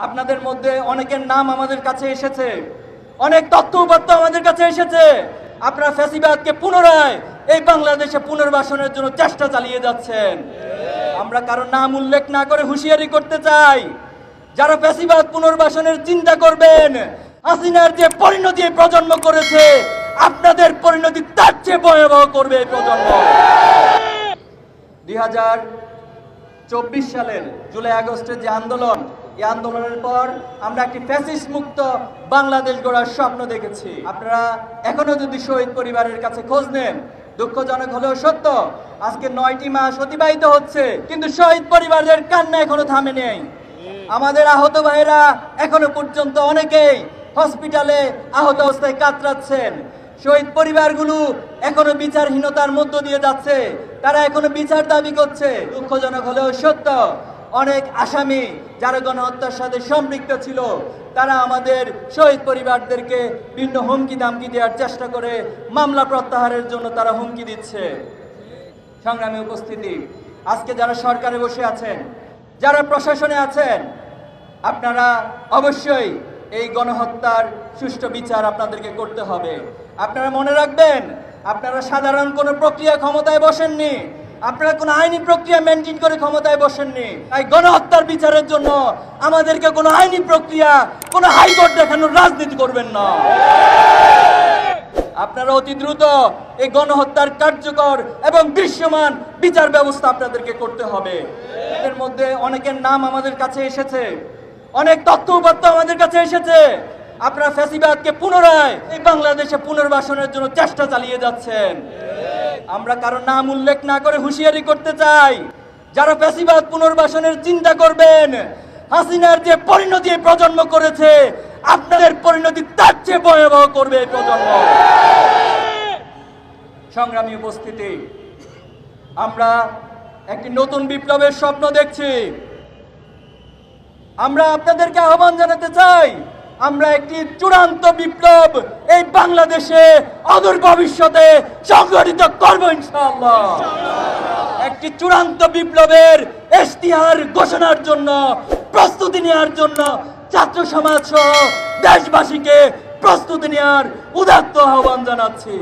আপনাদের মধ্যে অনেকের নাম আমাদের কাছে এসেছে। অনেক তথ্য আমাদের কাছে এসেছে। আপনারা ফ্যাসিবাদকে পুনরায় এই বাংলাদেশে পুনর্বাসনের জন্য চেষ্টা চালিয়ে যাচ্ছেন। আমরা কারও নাম উল্লেখ না করে হুঁশিয়ারি করতে চাই। যারা ফ্যাসিবাদ পুনর্বাসনের চিন্তা করবেন, হাসিনার যে পরিণতি প্রজন্ম করেছে, আপনাদের পরিণতি তার চেয়ে ভয়াবহ করবে এই প্রজন্ম। দুই হাজার চব্বিশ সালের জুলাই আগস্টের যে আন্দোলন এই আন্দোলনের পর আমরা একটি ফ্যাসিস্ট মুক্ত বাংলাদেশ গড়ার স্বপ্ন দেখেছি। আপনারা এখনও যদি শহীদ পরিবারের কাছে খোঁজ নেন, দুঃখজনক হলেও সত্য, আজকে নয়টি মাস অতিবাহিত হচ্ছে, কিন্তু শহীদ পরিবারের কান্না এখনও থামে নেই। আমাদের আহত ভাইয়েরা এখনও পর্যন্ত অনেকেই হসপিটালে আহত অবস্থায় কাতরাচ্ছেন। শহীদ পরিবারগুলো এখনও বিচারহীনতার মধ্য দিয়ে যাচ্ছে, তারা এখনও বিচার দাবি করছে। দুঃখজনক হলেও সত্য অনেক আসামি যারা গণহত্যার সাথে সম্পৃক্ত ছিল, তারা আমাদের শহীদ পরিবারদেরকে বিভিন্ন হুমকি দামকি দেওয়ার চেষ্টা করে মামলা প্রত্যাহারের জন্য তারা হুমকি দিচ্ছে। সংগ্রামী উপস্থিতি। আজকে যারা সরকারে বসে আছেন, যারা প্রশাসনে আছেন, আপনারা অবশ্যই এই গণহত্যার সুষ্ঠু বিচার আপনাদেরকে করতে হবে। আপনারা মনে রাখবেন, আপনারা সাধারণ কোনো প্রক্রিয়া ক্ষমতায় বসেননি আপনারা কোনো আইনি প্রক্রিয়া মেনটেন করে ক্ষমতায় বসেননি। তাই গণহত্যার বিচারের জন্য আমাদেরকে কোনো আইনি প্রক্রিয়া, কোনো হাইকোর্ট দেখানোর রাজনীতি করবেন না। আপনারা অতি দ্রুত এই গণহত্যার কার্যকর এবং দৃশ্যমান বিচার ব্যবস্থা আপনাদেরকে করতে হবে। এর মধ্যে অনেকের নাম আমাদের কাছে এসেছে। অনেক তথ্য উপাত্ত আমাদের কাছে এসেছে। আপনারা ফ্যাসিবাদকে পুনরায় এই বাংলাদেশে পুনর্বাসনের জন্য চেষ্টা চালিয়ে যাচ্ছেন। আমরা কারও নাম উল্লেখ না করে হুঁশিয়ারি করতে চাই। যারা ফ্যাসিবাদ পুনর্বাসনের চিন্তা করবেন, হাসিনার যে পরিণতি প্রজন্ম করেছে, আপনাদের পরিণতি তার চেয়ে ভয়াবহ করবে এই প্রজন্ম। সংগ্রামী উপস্থিতি, আমরা একটি নতুন বিপ্লবের স্বপ্ন দেখছি। আমরা আপনাদেরকে আহ্বান জানাতে চাই আমরা একটি চূড়ান্ত বিপ্লব এই বাংলাদেশে অদূর ভবিষ্যতে সংগঠিত করব একটি চূড়ান্ত বিপ্লবের এশতিহার ঘোষণার জন্য, প্রস্তুতি নেওয়ার জন্য ছাত্র সমাজ সহ দেশবাসীকে প্রস্তুতি নেওয়ার উদাত্ত আহ্বান জানাচ্ছি।